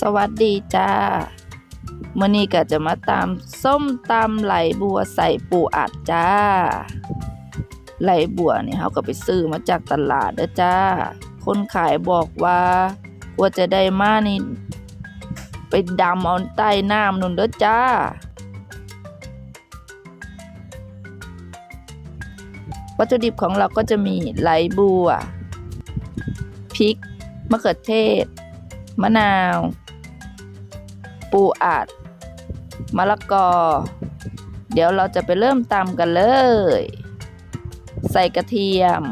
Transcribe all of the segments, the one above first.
สวัสดีจ้ามื่อนี้ก็จะมาตามส้มตำไหลบัวใส่ปูอัดจ้า ไหลบัวนี่เขาก็ไปซื้อมาจากตลาดเด้อจ้า คนขายบอกว่ากว่าจะได้มานี่ไปดำเอาใต้น้ำนุ่นเด้อจ้า วัตถุดิบของเราก็จะมีไหลบัวพริกมะเขือเทศ มะนาว ปูอัดมะละกอ เดี๋ยวเราจะไปเริ่มตำกันเลย ใส่กระเทียม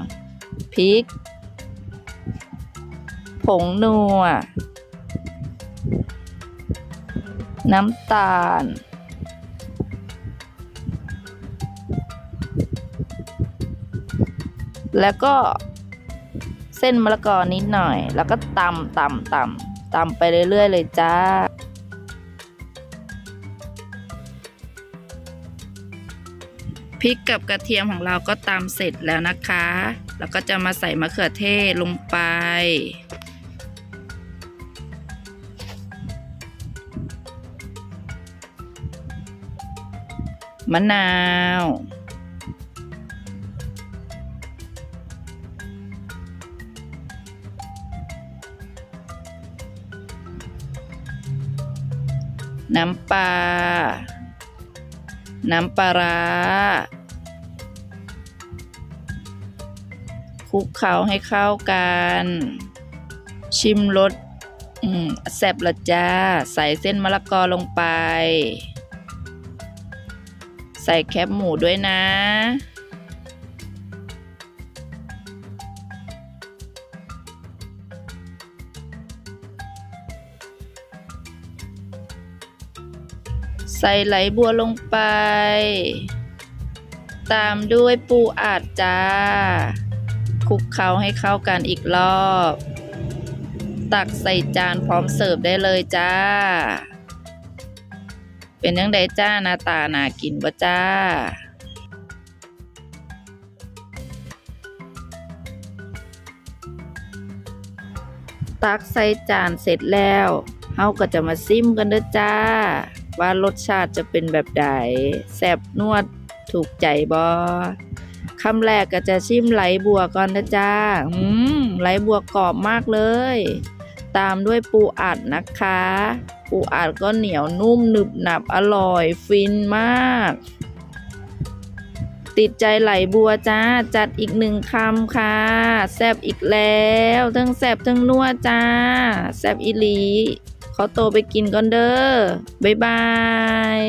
พริก ผงนัว น้ำตาล แล้วก็เส้นมะละกอนิดหน่อย แล้วก็ตำตำตำ ตำไปเรื่อยๆ เลยจ้าพริกกับกระเทียมของเราก็ตำเสร็จแล้วนะคะ แล้วก็จะมาใส่มะเขือเทศลงไปมะนาว น้ำปลา น้ำปลาร้าคลุกเคล้าให้เข้ากัน ชิมรสแซ่บละจ้า ใส่เส้นมะละกอลงไป ใส่แคบหมูด้วยนะ ใส่ไหลบัวลงไป ตามด้วยปูอัดจ้าคลุกเคล้าให้เข้ากันอีกรอบ ตักใส่จานพร้อมเสิร์ฟได้เลยจ้า เป็นยังไงจ้าหน้าตาน่ากินบ่จ้า ตักใส่จานเสร็จแล้วเฮาก็จะมาซิมกันเด้อจ้า ว่ารสชาติจะเป็นแบบใดแซ่บนวดถูกใจบอคำแรกก็จะชิมไหลบัวก่อนนะจ้า อืมไหลบัวกรอบมากเลย ตามด้วยปูอัดนะคะ ปูอัดก็เหนียวนุ่มหนึบหนับอร่อยฟินมาก ติดใจไหลบัวจ้า จัดอีกหนึ่งคำค่ะ แซบอีกแล้วทั้งแซบทั้งนัวจ้า แซบอีหลี ขอโตไปกินก่อนเด้อบ๊ายบาย